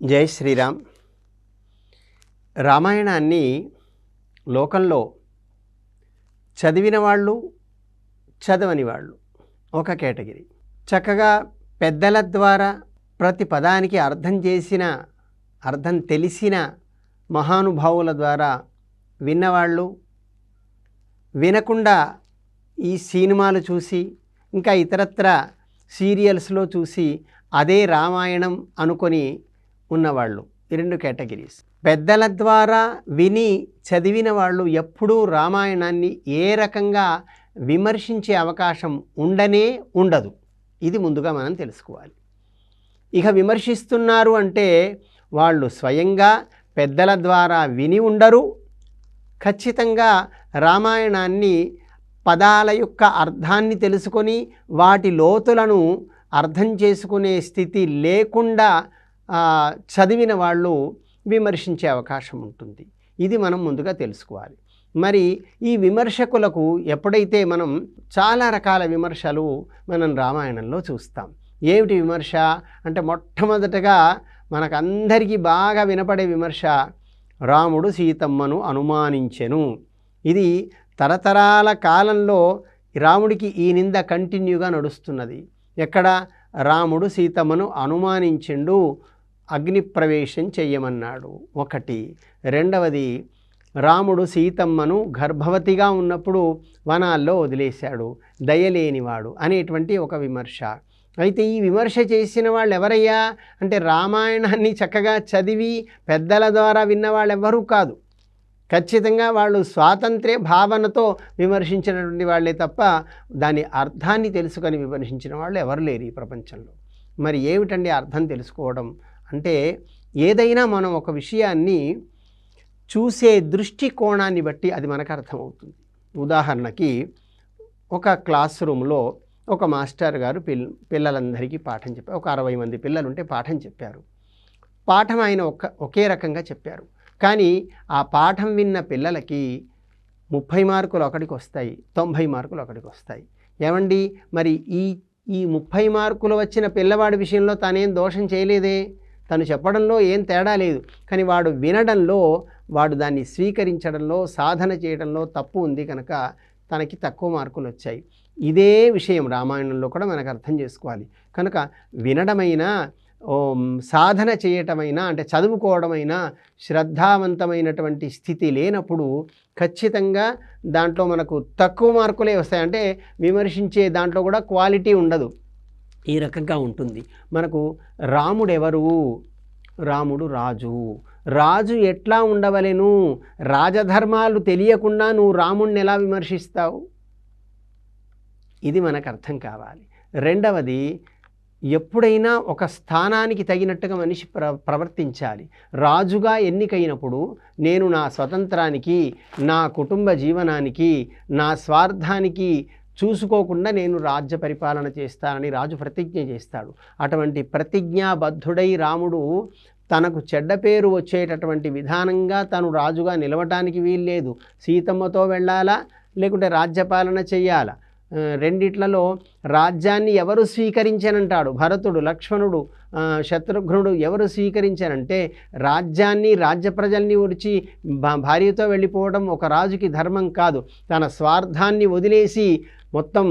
జై శ్రీరామ్. రామాయణాన్ని లోకంలో చదివిన వాళ్ళు చదవని వాళ్ళు ఒక కేటగిరీ. చక్కగా పెద్దల ద్వారా ప్రతి పదానికి అర్థం చేసిన అర్థం తెలిసిన మహానుభావుల ద్వారా విన్నవాళ్ళు వినకుండా ఈ సినిమాలు చూసి ఇంకా ఇతరత్ర సీరియల్స్లో చూసి అదే రామాయణం అనుకొని ఉన్నవాళ్ళు. ఈ రెండు కేటగిరీస్. పెద్దల ద్వారా విని చదివిన వాళ్ళు ఎప్పుడూ రామాయణాన్ని ఏ రకంగా విమర్శించే అవకాశం ఉండనే ఉండదు. ఇది ముందుగా మనం తెలుసుకోవాలి. ఇక విమర్శిస్తున్నారు అంటే వాళ్ళు స్వయంగా పెద్దల ద్వారా విని ఉండరు. ఖచ్చితంగా రామాయణాన్ని పదాల యొక్క అర్థాన్ని తెలుసుకొని వాటి లోతులను అర్థం చేసుకునే స్థితి లేకుండా చదివిన వాళ్ళు విమర్శించే అవకాశం ఉంటుంది. ఇది మనం ముందుగా తెలుసుకోవాలి. మరి ఈ విమర్శకులకు ఎప్పుడైతే మనం చాలా రకాల విమర్శలు మనం రామాయణంలో చూస్తాం. ఏమిటి విమర్శ? అంటే మొట్టమొదటగా మనకందరికీ బాగా వినపడే విమర్శ రాముడు సీతమ్మను అనుమానించెను. ఇది తరతరాల కాలంలో రాముడికి ఈ నింద కంటిన్యూగా నడుస్తున్నది. ఎక్కడ? రాముడు సీతమ్మను అనుమానించిండు. అగ్నిప్రవేశం చెయ్యమన్నాడు. ఒకటి. రెండవది రాముడు సీతమ్మను గర్భవతిగా ఉన్నప్పుడు వనాల్లో వదిలేశాడు. దయలేనివాడు అనేటువంటి ఒక విమర్శ. అయితే ఈ విమర్శ చేసిన వాళ్ళు ఎవరయ్యా అంటే రామాయణాన్ని చక్కగా చదివి పెద్దల ద్వారా విన్న వాళ్ళు ఎవరూ కాదు. ఖచ్చితంగా వాళ్ళు స్వాతంత్ర్య భావనతో విమర్శించినటువంటి వాళ్ళే తప్ప దాని అర్థాన్ని తెలుసుకొని విమర్శించిన వాళ్ళు ఎవరు లేరు ఈ ప్రపంచంలో. మరి ఏమిటండి అర్థం తెలుసుకోవడం? అంటే ఏదైనా మనం ఒక విషయాన్ని చూసే దృష్టికోణాన్ని బట్టి అది మనకు అర్థమవుతుంది. ఉదాహరణకి ఒక క్లాస్ రూమ్లో ఒక మాస్టర్ గారు పిల్ పిల్లలందరికీ పాఠం చెప్పారు ఒక అరవై మంది పిల్లలు ఉంటే పాఠం చెప్పారు. పాఠం ఆయన ఒక ఒకే రకంగా చెప్పారు. కానీ ఆ పాఠం విన్న పిల్లలకి ముప్పై మార్కులు ఒకటికి వస్తాయి తొంభై మార్కులు ఒకటికి వస్తాయి. ఏమండి? మరి ఈ ఈ ముప్పై మార్కులు వచ్చిన పిల్లవాడి విషయంలో తానేం దోషం చేయలేదే? తను చెప్పడంలో ఏం తేడా లేదు. కానీ వాడు వినడంలో వాడు దాన్ని స్వీకరించడంలో సాధన చేయడంలో తప్పు ఉంది కనుక తనకి తక్కువ మార్కులు వచ్చాయి. ఇదే విషయం రామాయణంలో కూడా మనకు అర్థం చేసుకోవాలి. కనుక వినడమైనా సాధన చేయటమైనా అంటే చదువుకోవడమైనా శ్రద్ధావంతమైనటువంటి స్థితి లేనప్పుడు ఖచ్చితంగా దాంట్లో మనకు తక్కువ మార్కులే వస్తాయి. అంటే విమర్శించే దాంట్లో కూడా క్వాలిటీ ఉండదు. ఈ రకంగా ఉంటుంది. మనకు రాముడు ఎవరు రాముడు రాజు. రాజు ఎట్లా ఉండవలెను? రాజధర్మాలు తెలియకుండా నువ్వు రాముణ్ణి ఎలా విమర్శిస్తావు? ఇది మనకు అర్థం కావాలి. రెండవది ఎప్పుడైనా ఒక స్థానానికి తగినట్టుగా మనిషి ప్ర ప్రవర్తించాలి. రాజుగా ఎన్నికైనప్పుడు నేను నా స్వతంత్రానికి నా కుటుంబ జీవనానికి నా స్వార్థానికి చూసుకోకుండా నేను రాజ్య పరిపాలన చేస్తానని రాజు ప్రతిజ్ఞ చేస్తాడు. అటువంటి ప్రతిజ్ఞాబద్ధుడై రాముడు తనకు చెడ్డ పేరు వచ్చేటటువంటి విధానంగా తను రాజుగా నిలవటానికి వీల్లేదు. సీతమ్మతో వెళ్ళాలా? లేకుంటే రాజ్యపాలన చెయ్యాలా? రెండిట్లలో రాజ్యాన్ని ఎవరు స్వీకరించానంటాడు? భరతుడు లక్ష్మణుడు శత్రుఘ్నుడు ఎవరు స్వీకరించారంటే రాజ్యాన్ని రాజ్య ప్రజల్ని ఉరిచి భార్యతో వెళ్ళిపోవడం ఒక రాజుకి ధర్మం కాదు. తన స్వార్థాన్ని వదిలేసి మొత్తం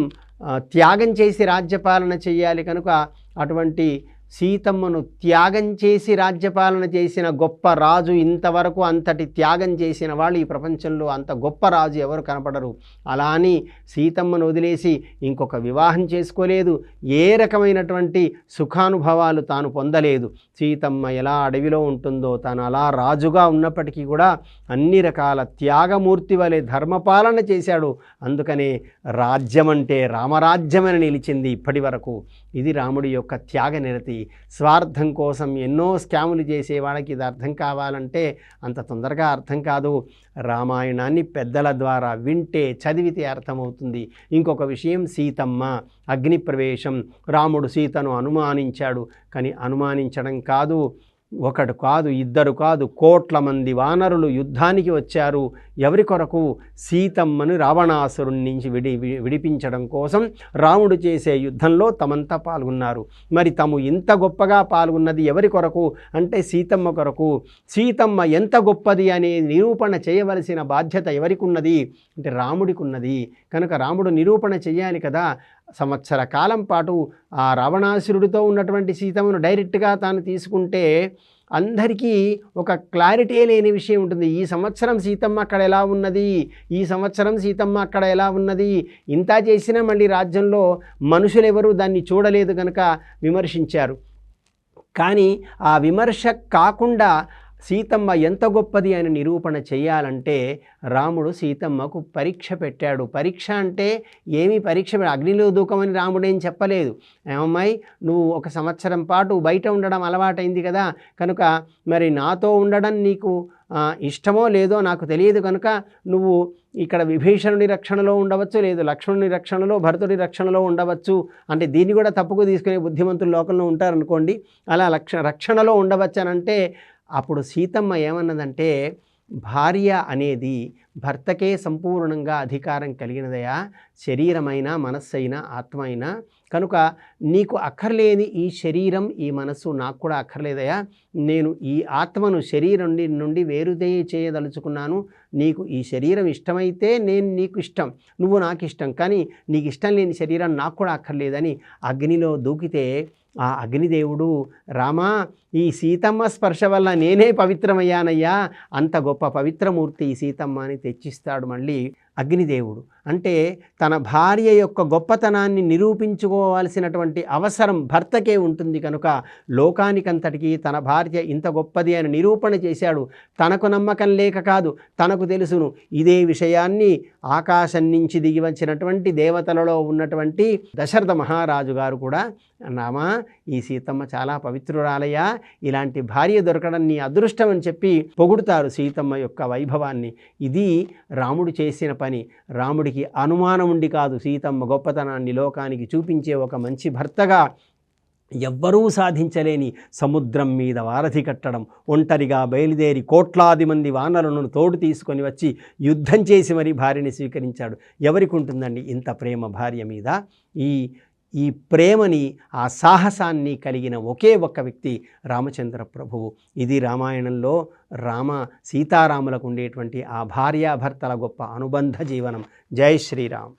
త్యాగం చేసి రాజ్యపాలన చెయ్యాలి కనుక అటువంటి సీతమ్మను త్యాగం చేసి రాజ్యపాలన చేసిన గొప్ప రాజు ఇంతవరకు అంతటి త్యాగం చేసిన వాళ్ళు ఈ ప్రపంచంలో అంత గొప్ప రాజు ఎవరు కనపడరు. అలా అని సీతమ్మను వదిలేసి ఇంకొక వివాహం చేసుకోలేదు. ఏ రకమైనటువంటి సుఖానుభవాలు తాను పొందలేదు. సీతమ్మ ఎలా అడవిలో ఉంటుందో తాను అలా రాజుగా ఉన్నప్పటికీ కూడా అన్ని రకాల త్యాగమూర్తి వలె ధర్మపాలన చేశాడు. అందుకనే రాజ్యం అంటే రామరాజ్యమని నిలిచింది ఇప్పటి వరకు. ఇది రాముడి యొక్క త్యాగ నిరతి. స్వార్థం కోసం ఎన్నో స్కాములు చేసేవాడికి ఇది అర్థం కావాలంటే అంత తొందరగా అర్థం కాదు. రామాయణాన్ని పెద్దల ద్వారా వింటే చదివితే అర్థమవుతుంది. ఇంకొక విషయం సీతమ్మ అగ్నిప్రవేశం. రాముడు సీతను అనుమానించాడు. కానీ అనుమానించడం కాదు. ఒకడు కాదు ఇద్దరు కాదు కోట్ల మంది వానరులు యుద్ధానికి వచ్చారు. ఎవరి కొరకు? సీతమ్మను రావణాసురుడి నుంచి విడి వి- విడిపించడం కోసం రాముడు చేసే యుద్ధంలో తమంతా పాల్గొన్నారు. మరి తము ఇంత గొప్పగా పాల్గొన్నది ఎవరి కొరకు? అంటే సీతమ్మ కొరకు. సీతమ్మ ఎంత గొప్పది అనే నిరూపణ చేయవలసిన బాధ్యత ఎవరికి ఉన్నది అంటే రాముడికి ఉన్నది కనుక రాముడు నిరూపణ చేయాలి కదా సంవత్సర కాలం పాటు ఆ రావణాసురుడితో ఉన్నటువంటి సీతమ్మను డైరెక్ట్గా తాను తీసుకుంటే అందరికీ ఒక క్లారిటీ లేని విషయం ఉంటుంది. ఈ సంవత్సరం సీతమ్మ అక్కడ ఎలా ఉన్నది? ఈ సంవత్సరం సీతమ్మ అక్కడ ఎలా ఉన్నది? ఇంత చేసినా మళ్ళీ రాజ్యంలో మనుషులు దాన్ని చూడలేదు కనుక విమర్శించారు. కానీ ఆ విమర్శ కాకుండా సీతమ్మ ఎంత గొప్పది అని నిరూపణ చేయాలంటే రాముడు సీతమ్మకు పరీక్ష పెట్టాడు. పరీక్ష అంటే ఏమీ పరీక్ష అగ్నిలో దూకమని రాముడు ఏం చెప్పలేదు. ఏమమ్మాయి నువ్వు ఒక సంవత్సరం పాటు బయట ఉండడం అలవాటైంది కదా కనుక మరి నాతో ఉండడం నీకు ఇష్టమో లేదో నాకు తెలియదు కనుక నువ్వు ఇక్కడ విభీషణుడి రక్షణలో ఉండవచ్చు లేదు లక్ష్మణుని రక్షణలో భరతుడి రక్షణలో ఉండవచ్చు అంటే దీన్ని కూడా తప్పుకు తీసుకునే బుద్ధిమంతులు లోకంలో ఉంటారనుకోండి. అలా లక్ష రక్షణలో ఉండవచ్చనంటే అప్పుడు సీతమ్మ ఏమన్నదంటే భార్య అనేది భర్తకే సంపూర్ణంగా అధికారం కలిగినదయా? శరీరమైన మనస్సైనా ఆత్మ అయినా కనుక నీకు అక్కర్లేని ఈ శరీరం ఈ మనస్సు నాకు కూడా అక్కర్లేదయా? నేను ఈ ఆత్మను శరీరం నుండి నుండి వేరుదే చేయదలుచుకున్నాను. నీకు ఈ శరీరం ఇష్టమైతే నేను నీకు ఇష్టం. నువ్వు నాకు ఇష్టం. కానీ నీకు ఇష్టం లేని శరీరం నాకు కూడా అక్కర్లేదని అగ్నిలో దూకితే ఆ అగ్నిదేవుడు రామా ఈ సీతమ్మ స్పర్శ వల్ల నేనే పవిత్రమయ్యానయ్యా. అంత గొప్ప పవిత్రమూర్తి ఈ సీతమ్మ అని తెచ్చిస్తాడు మళ్ళీ. అగ్నిదేవుడు. అంటే తన భార్య యొక్క గొప్పతనాన్ని నిరూపించుకోవాల్సినటువంటి అవసరం భర్తకే ఉంటుంది కనుక లోకానికంతటికీ తన భార్య ఇంత గొప్పది అని నిరూపణ చేశాడు. తనకు నమ్మకం లేక కాదు తనకు తెలుసును. ఇదే విషయాన్ని ఆకాశం నుంచి దిగి వచ్చినటువంటి దేవతలలో ఉన్నటువంటి దశరథ మహారాజు గారు కూడా నామా ఈ సీతమ్మ చాలా పవిత్రురాలయ్యా ఇలాంటి భార్య దొరకడం నీ అదృష్టం అని చెప్పి పొగుడుతారు సీతమ్మ యొక్క వైభవాన్ని. ఇది రాముడు చేసిన పని. రాముడికి అనుమానం ఉండి కాదు. సీతమ్మ గొప్పతనాన్ని లోకానికి చూపించే ఒక మంచి భర్తగా ఎవ్వరూ సాధించలేని సముద్రం మీద వారధి కట్టడం ఒంటరిగా బయలుదేరి కోట్లాది మంది వానరులను తోడు తీసుకొని వచ్చి యుద్ధం చేసి మరి భార్యని స్వీకరించాడు. ఎవరికి ఉంటుందండి ఇంత ప్రేమ భార్య మీద? ఈ ఈ ప్రేమని ఆ సాహసాన్ని కలిగిన ఒకే ఒక్క వ్యక్తి రామచంద్ర ప్రభువు. ఇది రామాయణంలో రామ సీతారాములకు ఉండేటువంటి ఆ భార్యాభర్తల గొప్ప అనుబంధ జీవనం. జై శ్రీరామ్.